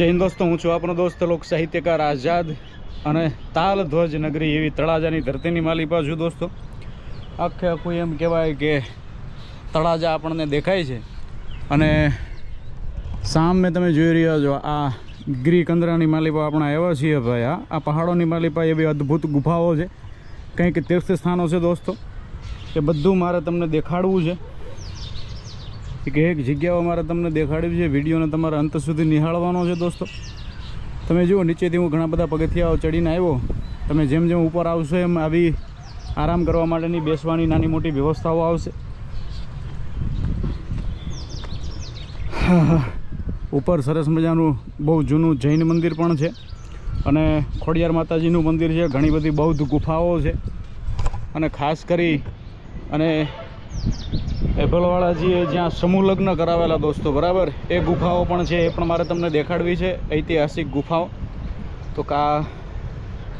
જય હિન્દ દોસ્તો, હું છું આપણો દોસ્ત લોક સાહિત્યકાર આઝાદ અને તાલ ધ્વજ નગરી એવી તળાજાની ધરતીની માલિપા છું દોસ્તો. આખે આખું એમ કહેવાય કે તળાજા આપણને દેખાય છે. અને સામે તમે જોઈ રહ્યા છો, આ ગિરી કંદરાની માલિપા આપણા એવા છીએ ભાઈ આ પહાડોની માલિપા એવી અદ્ભુત ગુફાઓ છે. કંઈક તીર્થ સ્થાનો છે દોસ્તો. એ બધું મારે તમને દેખાડવું છે. એક એક જગ્યાઓ મારે તમને દેખાડવી છે, વિડીયોને તમારે અંત સુધી નિહાળવાનો છે દોસ્તો. તમે જુઓ, નીચેથી હું ઘણા બધા પગથિયાઓ ચડીને આવ્યો. તમે જેમ જેમ ઉપર આવશો એમ આવી આરામ કરવા માટેની બેસવાની નાની મોટી વ્યવસ્થાઓ આવશે. ઉપર સરસ મજાનું બહુ જૂનું જૈન મંદિર પણ છે અને ખોડિયાર માતાજીનું મંદિર છે. ઘણી બધી બૌદ્ધ ગુફાઓ છે. અને ખાસ કરી અને એભલવાળાજીએ જ્યાં સમૂહ લગ્ન કરાવેલા દોસ્તો, બરાબર? એ ગુફાઓ પણ છે, એ પણ મારે તમને દેખાડવી છે, ઐતિહાસિક ગુફાઓ. તો કા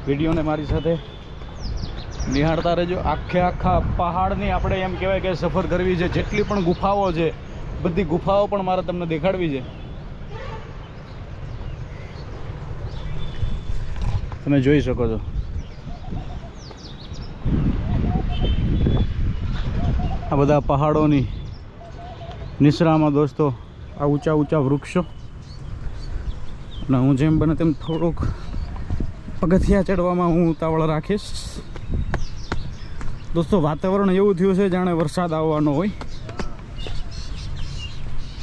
વિડીયોને મારી સાથે નિહાળતા રહેજો. આખે આખા પહાડની આપણે એમ કહેવાય કે સફર કરવી છે. જેટલી પણ ગુફાઓ છે, બધી ગુફાઓ પણ મારે તમને દેખાડવી છે. તમે જોઈ શકો છો. આ બધા પહાડોની નિસરામાં દોસ્તો આ ઊંચા ઊંચા વૃક્ષો. અને હું જેમ બને તેમ થોડુંક પગથિયા ચડવામાં હું ઉતાવળ રાખીશ. દોસ્તો, વાતાવરણ એવું થયું છે જાણે વરસાદ આવવાનો હોય.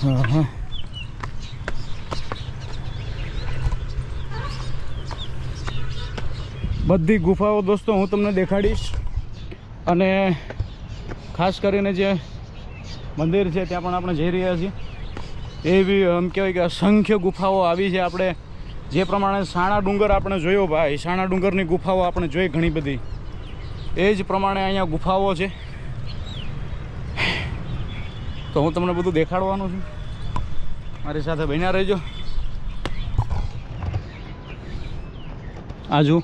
હા હા. બધી ગુફાઓ દોસ્તો હું તમને દેખાડીશ. અને ખાસ કરીને જે મંદિર છે, ત્યાં પણ આપણે જઈ રહ્યા છીએ. એવી એમ કહેવાય કે અસંખ્ય ગુફાઓ આવી છે આપણે. જે પ્રમાણે સાણા ડુંગર આપણે જોયો ભાઈ, સાણા ડુંગરની ગુફાઓ આપણે જોઈ ઘણી બધી. એ જ પ્રમાણે અહીંયા ગુફાઓ છે. તો હું તમને બધું દેખાડવાનું છું. મારી સાથે બન્યા રહેજો. આજુ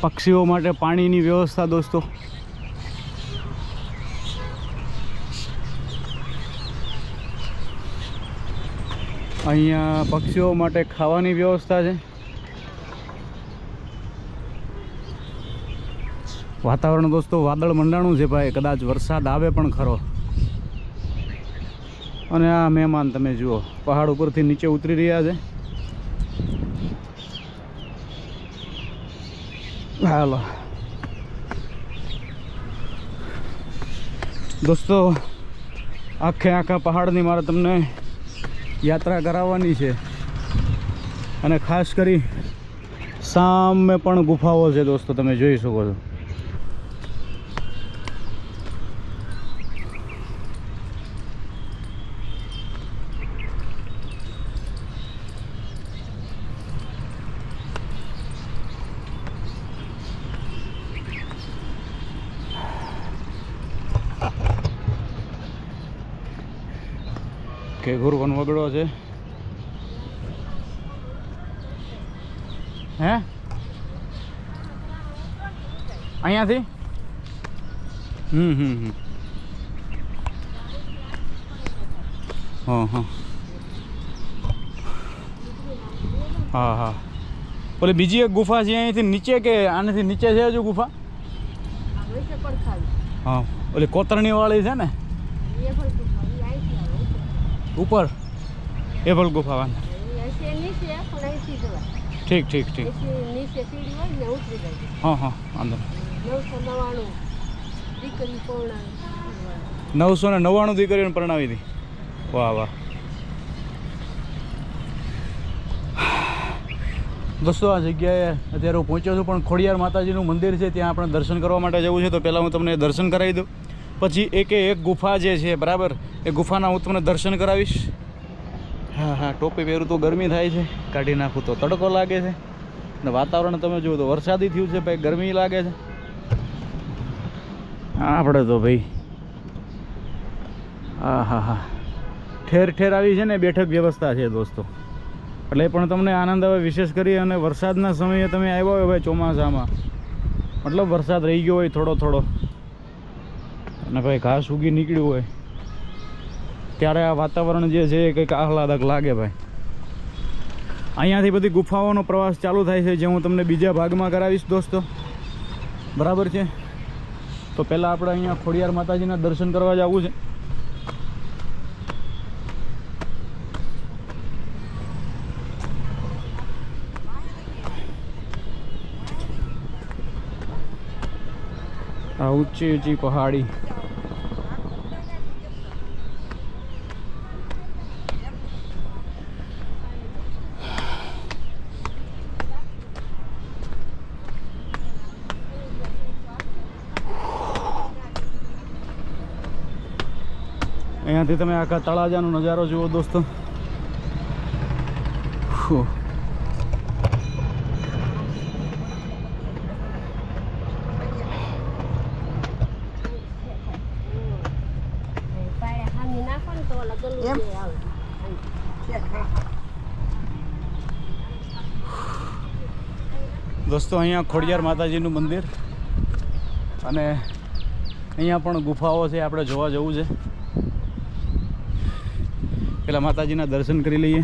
પક્ષીઓ માટે પાણીની વ્યવસ્થા દોસ્તો. અહીંયા પક્ષીઓ માટે ખાવાની વ્યવસ્થા છે. વાતાવરણ દોસ્તો વાદળ મંડાણું છે ભાઈ, કદાચ વરસાદ આવે પણ ખરો. અને આ મહેમાન તમે જુઓ, પહાડ ઉપરથી નીચે ઉતરી રહ્યા છે. હાલો. દોસ્તો, આખે આખા પહાડની મારે તમને યાત્રા કરાવવાની છે. અને ખાસ કરી સામે પણ ગુફાઓ છે દોસ્તો, તમે જોઈ શકો છો. કે ગુરુ વનવગડો છે. હે? અહીંયાથી? હમ હમ હમ. હા હા. હા હા. ઓલી બીજી એક ગુફા છે અહીંથી નીચે કે આનાથી નીચે છે હજુ ગુફા? હંમેશા પણ ખાવી હા ઓલી કોતરણી વાળી છે ને? એ પણ તું ખાવી અહીંથી આવે ઉપર? એ ભલ ગુફા વાંધો ઠીક ઠીક ઠીક. હા હા વાંધો નવસો ને નવ્વાણું દીકરીઓને પરણાવી હતી વાહ વાહ. દોસ્તો આ જગ્યાએ અત્યારે હું પહોંચ્યો છું પણ ખોડિયાર માતાજીનું મંદિર છે ત્યાં આપણે દર્શન કરવા માટે જવું છે તો પહેલાં હું તમને દર્શન કરાવી દઉં. પછી એકે એક ગુફા જે છે બરાબર? એ ગુફાના હું તમને દર્શન કરાવીશ. હા હા, ટોપી પહેરું તો ગરમી થાય છે. કાઢી નાખું તો તડકો લાગે છે. અને વાતાવરણ તમે જુઓ તો વરસાદી થયું છે, ભાઈ ગરમી લાગે છે. આપણે તો ભાઈ, હા હા હા. ઠેર ઠેર આવી છે ને બેઠક વ્યવસ્થા છે દોસ્તો. એટલે પણ તમને આનંદ આવે વિશેષ કરી અને વરસાદના સમયે તમે આવ્યા હોય ભાઈ ચોમાસામાં. મતલબ વરસાદ રહી ગયો હોય થોડો થોડો. અને ભાઈ ઘાસ ઉગી નીકળ્યું હોય. ત્યારે આ વાતાવરણ જે છે એ કંઈક આહલાદક લાગે ભાઈ. અહીંયાથી બધી ગુફાઓનો પ્રવાસ ચાલુ થાય છે, જે હું તમને બીજા ભાગમાં કરાવીશ દોસ્તો. બરાબર છે? તો પહેલાં આપણે અહીંયા ખોડિયાર માતાજીના દર્શન કરવા જવું છે. આ ઊંચી ઊંચી પહાડી. અહીંયાથી તમે આખા તળાજાનો નજારો જુઓ દોસ્તો. દોસ્તો અહીંયા ખોડિયાર માતાજીનું મંદિર. અને અહીંયા પણ ગુફાઓ છે આપણે જોવા જવું છે. પેલા માતાજીના દર્શન કરી લઈએ.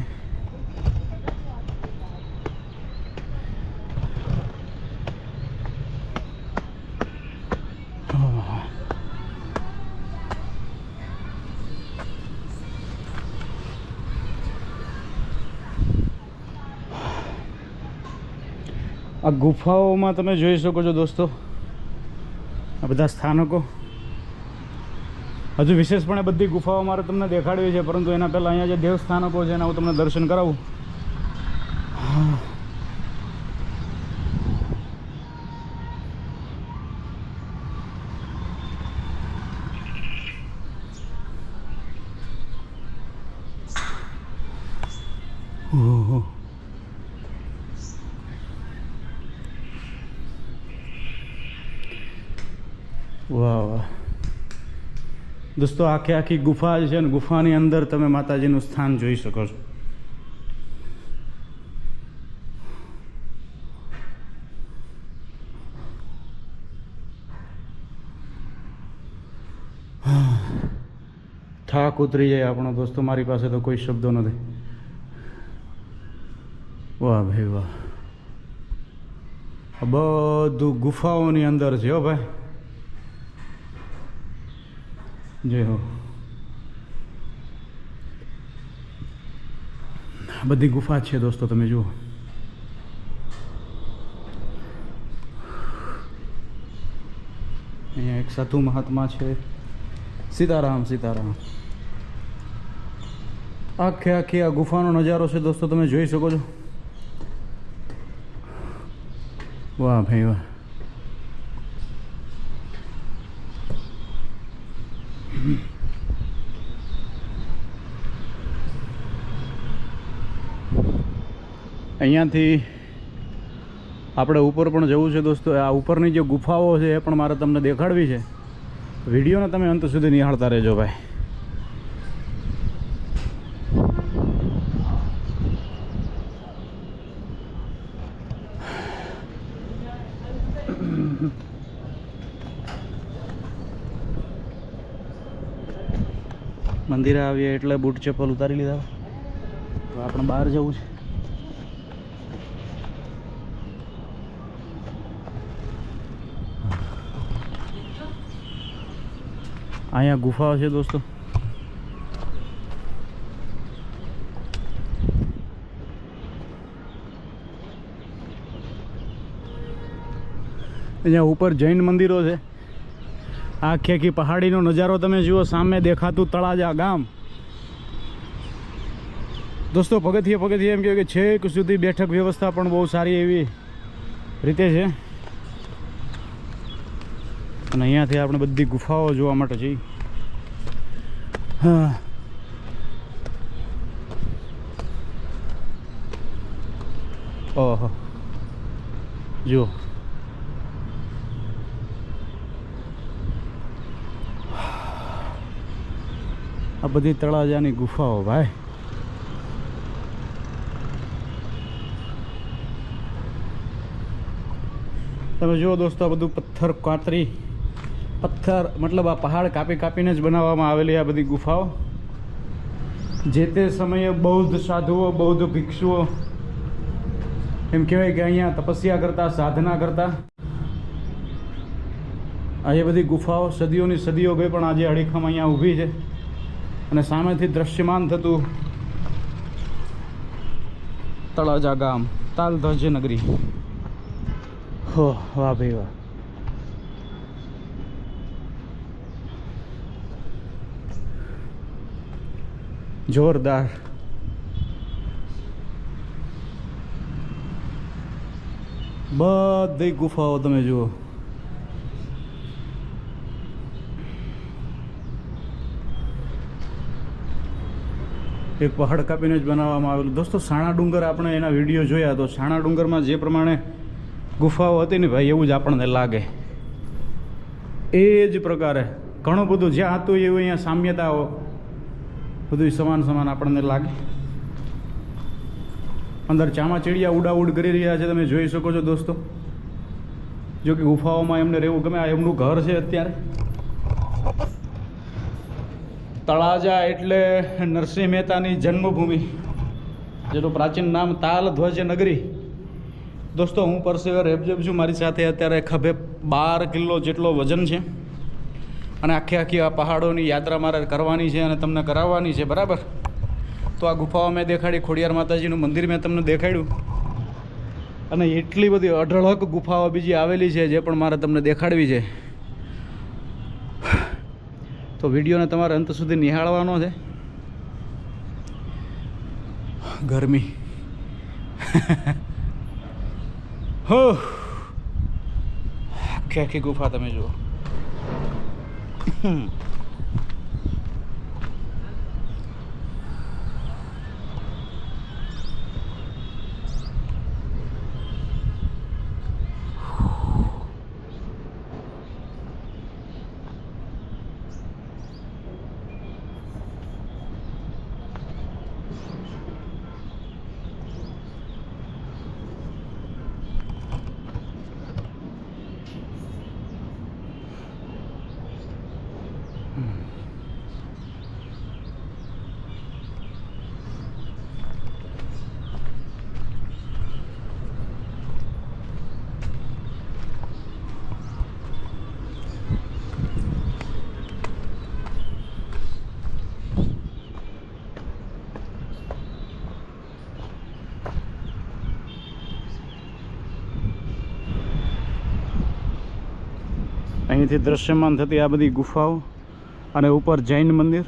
આ ગુફાઓમાં તમે જોઈ શકો છો દોસ્તો, આ બધા સ્થાનકો. હજુ વિશેષપણે બધી ગુફાઓ મારે તમને દેખાડવી છે, પરંતુ એના પહેલાં અહીંયા જે દેવસ્થાનકો છે એના હું તમને દર્શન કરાવું. વાહ વાહ. દોસ્તો, આખે આખી ગુફા છે ને ગુફાની અંદર તમે માતાજીનું સ્થાન જોઈ શકો છો. થાક ઉતરી જાય આપણો દોસ્તો, મારી પાસે તો કોઈ શબ્દો નથી. વાહ ભાઈ વાહ. બધું ગુફાઓની અંદર છે હો ભાઈ. જય હો. બધી ગુફા છે દોસ્તો, તમે જુઓ. અહીંયા એક સાધુ મહાત્મા છે. સીતારામ સીતારામ. આખે આખી આ ગુફાનો નજારો છે દોસ્તો, તમે જોઈ શકો છો. વાહ ભાઈ, વાહ. અહીંયાથી આપણે ઉપર પણ જવું છે દોસ્તો. આ ઉપરની જે ગુફાઓ છે એ પણ મારે તમને દેખાડવી છે. વિડીયોને તમે અંત સુધી નિહાળતા રહેજો ભાઈ. મંદિરે આવીએ એટલે બૂટ ચપ્પલ ઉતારી લીધા. આપણે બહાર જવું છે. અહીંયા ગુફાઓ છે દોસ્તો અહીંયા ઉપર જૈન મંદિરો છે. આખી આખી પહાડીનો નજારો તમે જુઓ, સામે દેખાતું તળાજા ગામ. દોસ્તો, પગથિયે પગથિયે એમ કહેવાય કે છેક સુધી બેઠક વ્યવસ્થા પણ બહુ સારી એવી રીતે છે. અને અહીંયાથી આપણે બધી ગુફાઓ જોવા માટે જઈ. હા. ઓહો. જુઓ. આ બધી તળાજાની ગુફાઓ, ભાઈ. તમે જુઓ દોસ્તો, આ બધું પથ્થર, કાતરી. પથ્થર, મતલબ આ પહાડ કાપી કાપીને જ બનાવવામાં આવેલી આ બધી ગુફાઓ. જે તે સમયે બૌદ્ધ સાધુઓ, બૌદ્ધ ભિક્ષુઓ, એમ કહેવાય કે અહીંયા તપસ્યા કરતા, સાધના કરતા, આ બધી ગુફાઓ સદીઓની સદીઓ ગઈ પણ આજે અડીખમ અહીંયા ઊભી છે. અને સામેથી દ્રશ્યમાન થતું તળાજા ગામ તાલધ્વજ નગરી. હો, વાહ ભાઈ, વાહ. જોરદાર બધી ગુફાઓ તમે જુઓ. એક પહાડ કાપીને જ બનાવવામાં આવેલું. દોસ્તો, સાણા ડુંગર આપણે એના વીડિયો જોયા તો સાણા ડુંગરમાં જે પ્રમાણે ગુફાઓ હતી ને ભાઈ, એવું જ આપણને લાગે. એ જ પ્રકારે. ઘણું બધું જ્યાં હતું એવું અહીંયા સામ્યતાઓ બધું સમાન સમાન આપણને લાગે. અંદર ચામાચીડિયા ઉડાઉડ કરી રહ્યા છે, તમે જોઈ શકો છો દોસ્તો. જો કે ગુફાઓમાં એમને રહેવું ગમે, આ એમનું ઘર છે અત્યારે. તળાજા એટલે નરસિંહ મહેતાની જન્મભૂમિ, જેનું પ્રાચીન નામ તાલ ધ્વજ નગરી. દોસ્તો, હું પરસેવર રેબજેબ છું, મારી સાથે અત્યારે ખભે બાર કિલો જેટલો વજન છે. અને આખી આખી આ પહાડોની યાત્રા મારે કરવાની છે અને તમને કરાવવાની છે, બરાબર? તો આ ગુફાઓ મેં દેખાડી, ખોડિયાર માતાજીનું મંદિર મેં તમને દેખાડ્યું. અને એટલી બધી અઢળક ગુફાઓ બીજી આવેલી છે જે પણ મારે તમને દેખાડવી છે. તો વિડીયોને તમારે અંત સુધી નિહાળવાનો છે. ગરમી. હો. આખી આખી ગુફા તમે જુઓ. hmm. અહીંથી દ્રશ્યમાન થતી આ બધી ગુફાઓ અને ઉપર જૈન મંદિર.